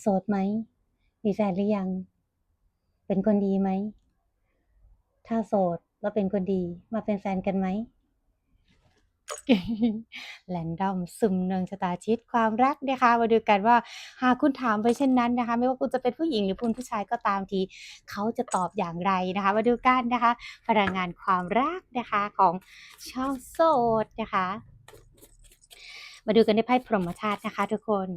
โสดไหม มีแฟนหรือยัง เป็นคนดีไหม ถ้าโสดแล้วเป็นคนดีมาเป็นแฟนกันไหมแรนดอมสุ่มดวงชะตาชีวิตความรักนะคะมาดูกันว่าหากคุณถามไปเช่นนั้นนะคะ ไม่ว่าคุณจะเป็นผู้หญิงหรือคุณผู้ชายก็ตามทีเขาจะตอบอย่างไรนะคะมาดูกันนะคะ พลังงานความรักนะคะของชาวโสดนะคะ มาดูกันในไพ่พรหมชาตินะคะ ทุกคน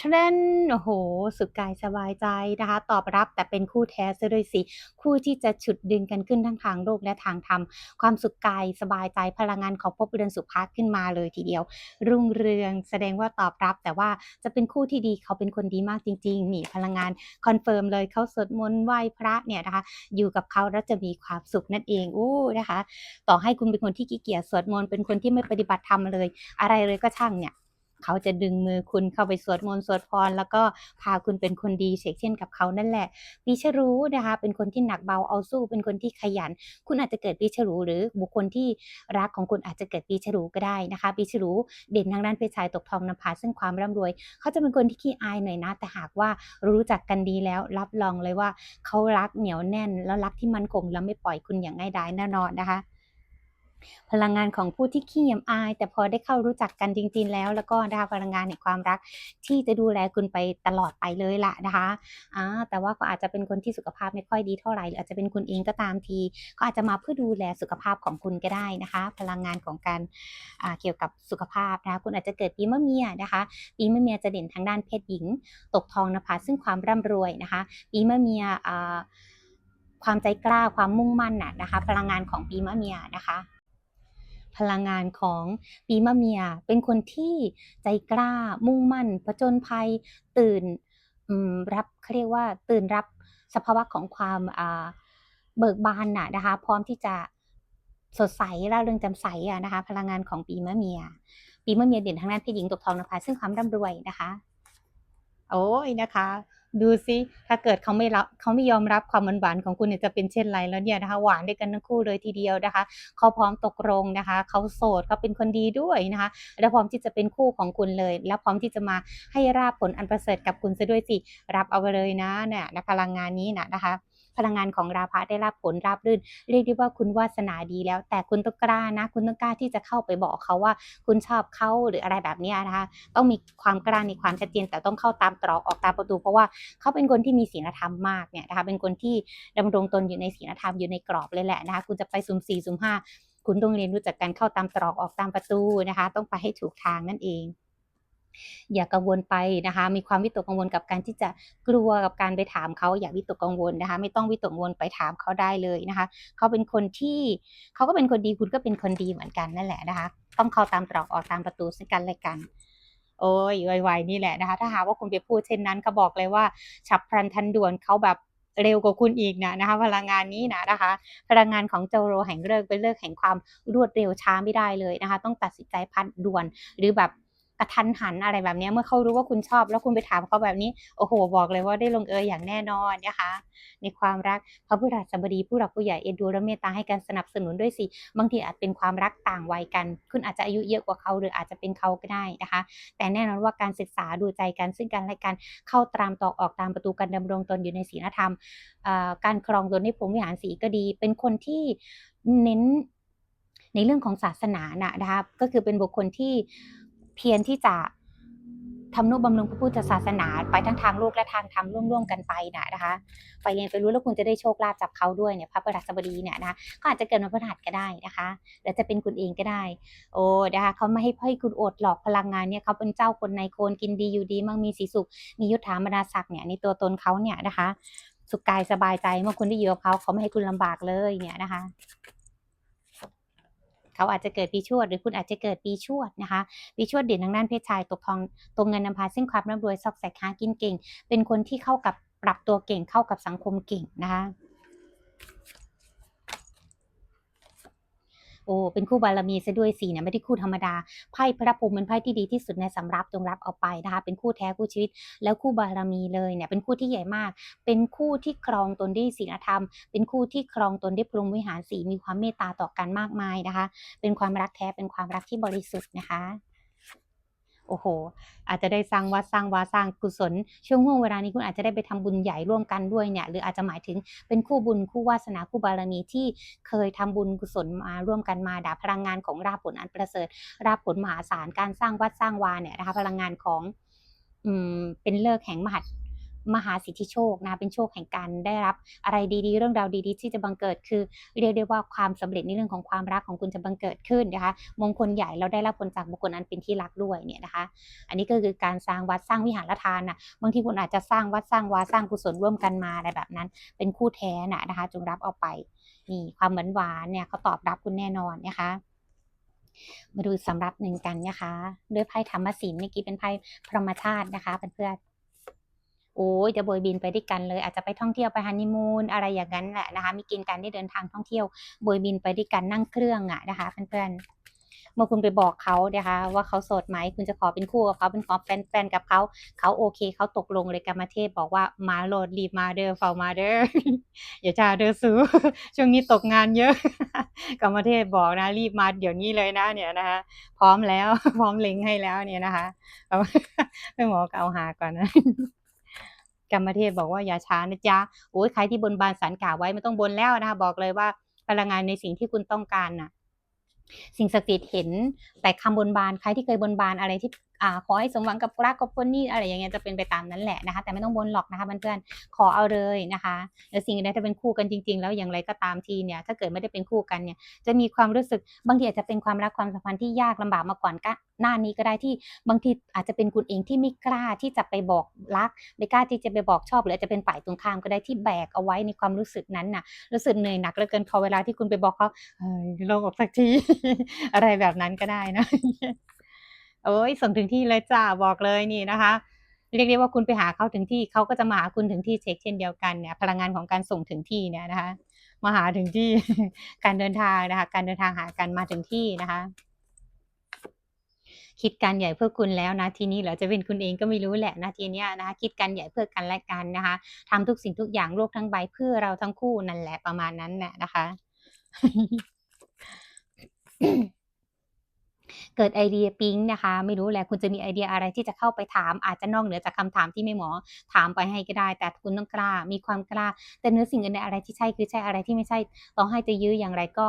ทรนโอ้โห สุขกายสบายใจนะคะ ตอบรับแต่เป็นคู่แท้ซะด้วยสิ คู่ที่จะฉุดดึงกันขึ้นทั้งทางโลกและทางธรรม ความสุขกายสบายใจพลังงานของภพเรือนสุภาขึ้นมาเลยทีเดียว รุ่งเรืองแสดงว่าตอบรับ แต่ว่าจะเป็นคู่ที่ดีเขาเป็นคนดีมากจริงๆนี่พลังงานคอนเฟิร์มเลยเขาสวดมนต์ไหว้พระเนี่ยนะคะ อยู่กับเขาแล้วจะมีความสุขนั่นเองอู้นะคะ ต่อให้คุณเป็นคนที่ขี้เกียจสวดมนต์เป็นคนที่ไม่ปฏิบัติธรรมเลย อะไรเลยก็ช่างเนี่ย เขาจะดึงมือคุณเข้าไปสวดมนต์สวดพร แล้วก็พาคุณเป็นคนดีเช่นเช่นกับเขานั่นแหละปีฉลูนะคะเป็นคนที่หนักเบาเอาสู้เป็นคนที่ขยัน คุณอาจจะเกิดปีฉลูหรือบุคคลที่รักของคุณอาจจะเกิดปีฉลูก็ได้นะคะปีฉลูเด่นทางด้านเพศชายตกทองนำพาซึ่งความร่ำรวย เขาจะเป็นคนที่ขี้อายหน่อยนะ แต่หากว่ารู้จักกันดีแล้วรับรองเลยว่าเขารักเหนียวแน่น แล้วรักที่มั่นคงแล้วไม่ปล่อยคุณอย่างง่ายดายแน่นอนนะคะ พลังงานของผู้ที่ขี้ยำอาย แต่พอได้เข้ารู้จักกันจริง ๆ แล้ว แล้วก็นะคะพลังงานแห่งความรัก ที่จะดูแลคุณไปตลอดไปเลยล่ะนะคะอาแต่ว่าก็อาจจะเป็นคนที่สุขภาพไม่ค่อยดีเท่าไหร่หรืออาจจะเป็นคุณเองก็ตามที ก็อาจจะมาเพื่อดูแลสุขภาพของคุณก็ได้นะคะ พลังงานของการอ่าเกี่ยวกับสุขภาพนะคะคุณอาจจะเกิดปีมะเมียนะคะปีมะเมียจะเด่นทางด้านเพศหญิง ตกทองนภาซึ่งความร่ำรวยนะคะปีมะเมียอ่าความใจกล้าความมุ่งมั่นน่ะนะคะ พลังงานของปีมะเมียนะคะ พลังงานของปีมะเมีย เป็นคนที่ใจกล้ามุ่งมั่น ผจญภัย ตื่นรับเขาเรียกว่าตื่นรับสภาวะของความเบิกบานน่ะนะคะ พร้อมที่จะสดใสร่าเริงจ่มใสอะนะคะ พลังงานของปีมะเมีย ปีมะเมียเด่นทางด้านเพศหญิงตกทองนภาซึ่งความร่ำรวยนะคะ โอ๊ยนะคะ ดูซิถ้าเกิดเขาไม่รับเขาไม่ยอมรับความหวานของคุณเนี่ยจะเป็นเช่นไรแล้วเนี่ยนะคะ หวานด้วยกันทั้งคู่เลยทีเดียวนะคะเขาพร้อมตกลงนะคะเขาโสดเขาเป็นคนดีด้วยนะคะและพร้อมที่จะเป็นคู่ของคุณเลย และพร้อมที่จะมาให้ราบผลอันประเสริฐกับคุณซะด้วยสิรับเอาไปเลยนะเนี่ยพลังงานนี้นะนะคะ พลังงานของราพะได้รับผลราบรื่น เรียกได้ว่าคุณวาสนาดีแล้ว แต่คุณต้องกล้านะ คุณต้องกล้าที่จะเข้าไปบอกเขาว่า คุณชอบเขาหรืออะไรแบบนี้นะคะต้องมีความกล้ามีความชัดเจนแต่ต้องเข้าตามตรอกออกตามประตู เพราะว่าเขาเป็นคนที่มีศีลธรรมมากเนี่ยนะคะเป็นคนที่ดำรงตนอยู่ในศีลธรรมอยู่ในกรอบเลยแหละนะคะคุณจะไปสุ่ม4สุ่ม5คุณต้องเรียนรู้จักการเข้าตามตรอกออกตามประตูนะคะ ต้องไปให้ถูกทางนั่นเอง อย่ากังวลไปนะคะ มีความวิตกกังวลกับการที่จะกลัวกับการไปถามเขาอย่าวิตกกังวลนะคะ ไม่ต้องวิตกกังวลไปถามเขาได้เลยนะคะ เขาเป็นคนที่เขาก็เป็นคนดีคุณก็เป็นคนดีเหมือนกันนั่นแหละนะคะ ต้องเข้าตามตรอกออกตามประตูซึ่งกันและกัน โอ๊ยไวๆนี่แหละนะคะ ถ้าหากว่าคุณไปพูดเช่นนั้นก็บอกเลยว่า ฉับพลันทันด่วนเขาแบบเร็วกว่าคุณอีกนะนะคะ พลังงานนี้นะนะคะ พลังงานของเจาโรแห่งฤกษ์เป็นฤกษ์แห่งความรวดเร็วช้าไม่ได้เลยนะคะ ต้องตัดสินใจพันด่วนหรือแบบ กระทันหันอะไรแบบนี้เมื่อเขารู้ว่าคุณชอบ แล้วคุณไปถามเขาแบบนี้โอ้โฮบอกเลยว่าได้ลงเอยอย่างแน่นอนนะคะ ในความรักพระพฤหัสบดีผู้หลักผู้ใหญ่เอ็นดูและเมตตาให้การสนับสนุนด้วยสิบางทีอาจเป็นความรักต่างวัยกัน คุณอาจจะอายุเยอะกว่าเขาหรืออาจจะเป็นเขาก็ได้นะคะ แต่แน่นอนว่าการศึกษาดูใจกันซึ่งกันและกันเข้าตามตอกออกตามประตูการดำรงตนอยู่ในศีลธรรมการครองตนในพรมวิหารสีก็ดี เป็นคนที่เน้นในเรื่องของศาสนานะนะคะก็คือเป็นบุคคลที่ เพียรที่จะทำนุบำรุงพระพุทธศาสนา ไปทั้งทางโลกและทางธรรมร่วมๆกันไปน่ะนะคะใฝ่เรียนใฝ่รู้แล้วคุณจะได้โชคลาภจากเขาด้วยเนี่ยพระพฤหัสบดีเนี่ยนะคะก็อาจจะเกิดวันพฤหัสก็ได้นะคะหรือจะเป็นคุณเองก็ได้ โอ้นะคะเขาไม่ให้ให้คุณอดหรอกพลังงานเนี่ยเขาเป็นเจ้าคนในโคนกินดีอยู่ดีมั่งมีสีสุขมียศถาบรรดาศักดิ์เนี่ยในตัวตนเขาเนี่ยนะคะ สุขกายสบายใจเมื่อคุณได้อยู่กับเขาเขาไม่ให้คุณลำบากเลยเนี่ยนะคะ เขาอาจจะเกิดปีชวด หรือคุณอาจจะเกิดปีชวดนะคะ ปีชวดเด่นทางด้านเพศชายตกทองตกเงินนำพาซึ่งความร่ำรวยซอกแซกหากินเก่ง เป็นคนที่เข้ากับปรับตัวเก่งเข้ากับสังคมเก่งนะคะ โอ้เป็นคู่บารมีซะด้วยสิเนี่ยไม่ได้คู่ธรรมดาไพ่พระภูมิเป็นไพ่ที่ดีที่สุดในสำรับจงรับเอาไปนะคะเป็นคู่แท้คู่ชีวิต แล้วคู่บารมีเลยเนี่ยเป็นคู่ที่ใหญ่มาก เป็นคู่ที่ครองตนด้วยศีลธรรม เป็นคู่ที่ครองตนด้วยพรหมวิหารสีมีความเมตตาต่อกันมากมายนะคะ เป็นความรักแท้เป็นความรักที่บริสุทธิ์นะคะ โอ้โห อาจจะได้สร้างวัดสร้างวาสร้างกุศล ช่วงห่วงเวลานี้คุณอาจจะได้ไปทำบุญใหญ่ร่วมกันด้วยเนี่ยหรืออาจจะหมายถึงเป็นคู่บุญคู่วาสนาคู่บารมีที่เคยทำบุญกุศลมาร่วมกันมาดาพลังงานของราบผลอันประเสริฐ ราบผลมหาศาลการสร้างวัดสร้างวาเนี่ยนะคะพลังงานของอืมเป็นเลิกแห่งมหัศ มหาสิทธิโชคนะเป็นโชคแห่งการได้รับอะไรดีๆ เรื่องราวดีๆ ที่จะบังเกิดคือ เรียกได้ว่าความสำเร็จในเรื่องของความรักของคุณจะบังเกิดขึ้นนะคะมงคลใหญ่แล้วได้รับผลจากบุคคลอันเป็นที่รักด้วยเนี่ยนะคะ อันนี้ก็คือการสร้างวัดสร้างวิหารทานนะบางทีคุณอาจจะสร้างวัดสร้างวาสร้างกุศลร่วมกันมาอะไรแบบนั้น เป็นคู่แท้นะนะคะ จงรับเอาไปนี่ความหวานๆเนี่ยเขาตอบรับคุณแน่นอนนะคะมาดูสำรับหนึ่งกันนะคะ ด้วยไพ่ธรรมศิลเมื่อกี้เป็นไพ่พรหมธาตุนะคะเพื่อนๆ โอ๊ยจะโบยบินไปด้วยกันเลย อาจจะไปท่องเที่ยวไปฮันนีมูนอะไรอย่างงั้นแหละนะคะ มีกณฑ์การได้เดินทางท่องเที่ยวโบยบินไปด้วยกันนั่งเครื่องอะนะคะเพื่อนๆเมื่อคุณไปบอกเขานะคะว่าเขาโสดไหมคุณจะขอเป็นคู่กับเขาเป็นขอแฟนๆกับเขาเขาโอเคเขาตกลงเลยกรรมเทพบอกว่า"มาโหลดรีบมาเด้อเฝ้ามาเด้ออย่าช้าเด้อสูช่วงนี้ตกงานเยอะกรรมเทพบอกนะรีบมาเดี๋ยวนี้เลยนะเนี่ยนะคะ พร้อมแล้วพร้อมเล็งให้แล้วเนี่ยนะคะเอาแม่หมอกล่าวหาก่อนนะ กรรมเทพบอกว่าอย่าช้านะจ๊ะโอ้ยใครที่บนบานสารกล่าวไว้ไม่ต้องบนแล้วนะคะบอกเลยว่าพลังงานในสิ่งที่คุณต้องการน่ะสิ่งศักดิ์สิทธิ์เห็นแต่คำบนบานใครที่เคยบนบานอะไรที่ อ่าขอให้สมหวังกับรักกับคนนี้อะไรอย่างเงี้ยจะเป็นไปตามนั้นแหละนะคะ แต่ไม่ต้องบนหรอกนะคะเพื่อนๆขอเอาเลยนะคะแล้วสิ่งใดถ้าเป็นคู่กันจริง ๆ แล้วอย่างไรก็ตามทีเนี่ยถ้าเกิดไม่ได้เป็นคู่กันเนี่ยจะมีความรู้สึกบางทีอาจจะเป็นความรักความสัมพันธ์ที่ยากลำบากมาก่อนกะหน้านี้ก็ได้ที่บางทีอาจจะเป็นคุณเองที่ไม่กล้าที่จะไปบอกรักไม่กล้าที่จะไปบอกชอบหรืออาจจะเป็นฝ่ายตรงข้ามก็ได้ที่แบกเอาไว้ในความรู้สึกนั้นน่ะรู้สึกเหนื่อยหนักเหลือเกินพอเวลาที่คุณไปบอกเขาเฮ้ยโล่งอกสักทีอะไรแบบนั้นก็ได้นะ โอ๊ยส่งถึงที่เลยจ้ะบอกเลยนี่นะคะ เรียกได้ว่าคุณไปหาเขาถึงที่เขาก็จะมาหาคุณถึงที่เช็กเช่นเดียวกันเนี่ยพลังงานของการส่งถึงที่เนี่ยนะคะ มาหาถึงที่การเดินทางนะคะ การเดินทางหากันมาถึงที่นะคะคิดการใหญ่เพื่อคุณแล้วนะทีนี้เหรอจะเป็นคุณเองก็ไม่รู้แหละนะทีเนี้ยนะคะคิดการใหญ่เพื่อกันและกันนะคะทำทุกสิ่งทุกอย่างโลกทั้งใบเพื่อเราทั้งคู่นั่นแหละประมาณนั้นแหละนะคะ เกิดไอเดียปิ๊งนะคะ ไม่รู้แหละคุณจะมีไอเดียอะไรที่จะเข้าไปถาม อาจจะนอกเหนือจากคำถามที่แม่หมอถามไปให้ก็ได้ แต่คุณต้องกล้า มีความกล้า แต่เนื้อสิ่งอื่นใดอะไรที่ใช่คือใช่อะไรที่ไม่ใช่ต่อให้จะยื้ออย่างไรก็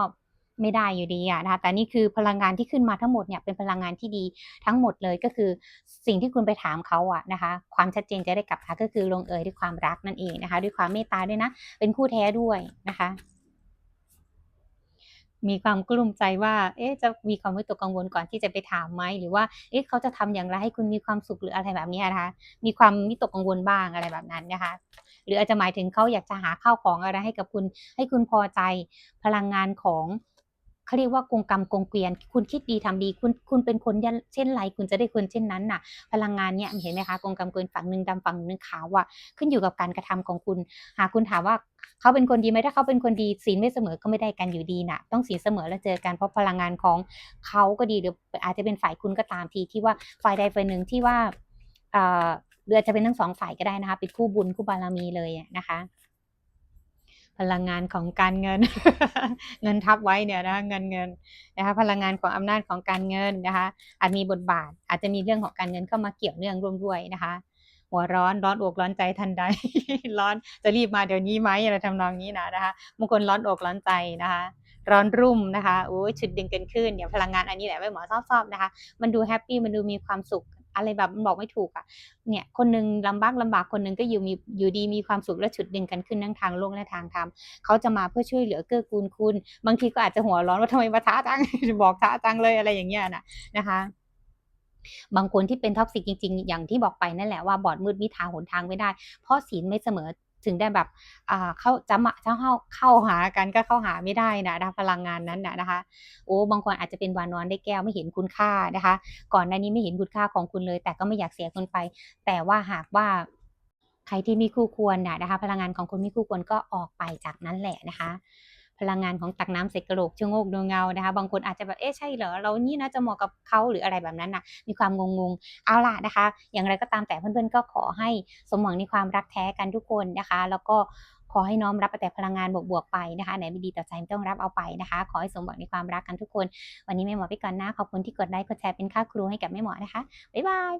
ไม่ได้อยู่ดีอะนะคะแต่นี่คือพลังงานที่ขึ้นมาทั้งหมดเนี่ยเป็นพลังงานที่ดีทั้งหมดเลยก็คือสิ่งที่คุณไปถามเขาอะนะคะ ความชัดเจนจะได้กลับมาก็คือลงเอยด้วยความรักนั่นเองนะคะ ด้วยความเมตตาด้วยนะ เป็นคู่แท้ด้วยนะคะ มีความกลุ้มใจว่า เอ๊ะ จะมีความวิตกกังวลก่อนที่จะไปถามไหม หรือว่า เอ๊ะ เขาจะทำอย่างไรให้คุณมีความสุขหรืออะไรแบบนี้นะคะ มีความวิตกกังวลบ้างอะไรแบบนั้นนะคะ หรืออาจจะหมายถึงเขาอยากจะหาข้าวของอะไรให้กับคุณ ให้คุณพอใจ พลังงานของ เขาเรียกว่ากงกรรมกงเกวียน คุณคิดดีทำดี คุณคุณเป็นคนเช่นไรคุณจะได้คนเช่นนั้นน่ะ พลังงานเนี่ยเห็นไหมคะกงกรรมเกวียนฝั่งหนึ่งดำฝั่งหนึ่งขาวอะขึ้นอยู่กับการกระทำของคุณ หากคุณถามว่าเขาเป็นคนดีไหมถ้าเขาเป็นคนดีศีลไม่เสมอก็ไม่ได้กันอยู่ดีน่ะ ต้องศีลเสมอแล้วเจอกันเพราะพลังงานของเขาก็ดีหรืออาจจะเป็นฝ่ายคุณก็ตามทีที่ว่าฝ่ายใดฝ่ายหนึ่งที่ว่าอ่าหรืออาจจะเป็นทั้ง2ฝ่ายก็ได้นะคะเป็นคู่บุญคู่บารมีเลยนะคะ พลังงานของการเงิน เงินทับไว้เนี่ยนะคะเงินเงินนะคะพลังงานของอำนาจของการเงินนะคะ อาจมีบทบาท อาจจะมีเรื่องของการเงินเข้ามาเกี่ยวเนื่องร่วมด้วยนะคะ หัวร้อนร้อนอกร้อนใจทันใด ร้อนจะรีบมาเดี๋ยวนี้ไหมอะไรทำนองนี้นะนะคะบางคนร้อนอกร้อนใจนะคะร้อนรุ่มนะคะโอ๊ยฉุดดึงกันขึ้นเนี่ยพลังงานอันนี้แหละแม่หมอชอบๆนะคะ มันดูแฮปปี้มันดูมีความสุข อะไรแบบบอกไม่ถูกอะเนี่ยคนหนึ่งลำบากลำบากคนหนึ่งก็อยู่มีอยู่ดีมีความสุขและฉุดดึงกันขึ้นทั้งทางโลกและทางธรรมเขาจะมาเพื่อช่วยเหลือเกื้อกูลคุณ บางทีก็อาจจะหัวร้อนว่าทำไมมาท้าจังบอกท้าจังเลยอะไรอย่างเงี้ยน่ะนะคะบางคนที่เป็นท็อกซิกจริง ๆ อย่างที่บอกไปนั่นแหละว่าบอดมืดมิถาหนทางไม่ได้ เพราะศีลไม่เสมอ ถึงได้แบบเข้าจะมาจะเข้าเข้าหากันก็เข้าหาไม่ได้น่ะนะพลังงานนั้นนะนะคะ โอ้บางคนอาจจะเป็นวานอนได้แก้วไม่เห็นคุณค่านะคะ ก่อนหน้านี้ไม่เห็นคุณค่าของคุณเลย แต่ก็ไม่อยากเสียคนไป แต่ว่าหากว่าใครที่มีคู่ควรนะนะคะ พลังงานของคนไม่คู่ควรก็ออกไปจากนั้นแหละนะคะ พลังงานของตักน้ำใส่กะโหลกชะโงกดูเงานะคะ บางคนอาจจะแบบเอ๊ะใช่เหรอเรานี่นะจะเหมาะกับเขาหรืออะไรแบบนั้นน่ะมีความงงๆเอาล่ะนะคะ อย่างไรก็ตามแต่เพื่อนๆก็ขอให้สมหวังในความรักแท้กันทุกคนนะคะ แล้วก็ขอให้น้อมรับแต่พลังงานบวกๆไปนะคะไหนไม่ดีต่อใจไม่ต้องรับเอาไปนะคะ ขอให้สมหวังในความรักกันทุกคน วันนี้แม่หมอไปก่อนนะขอบคุณที่กดไลค์กดแชร์เป็นค่าครูให้กับแม่หมอนะคะบ๊ายบาย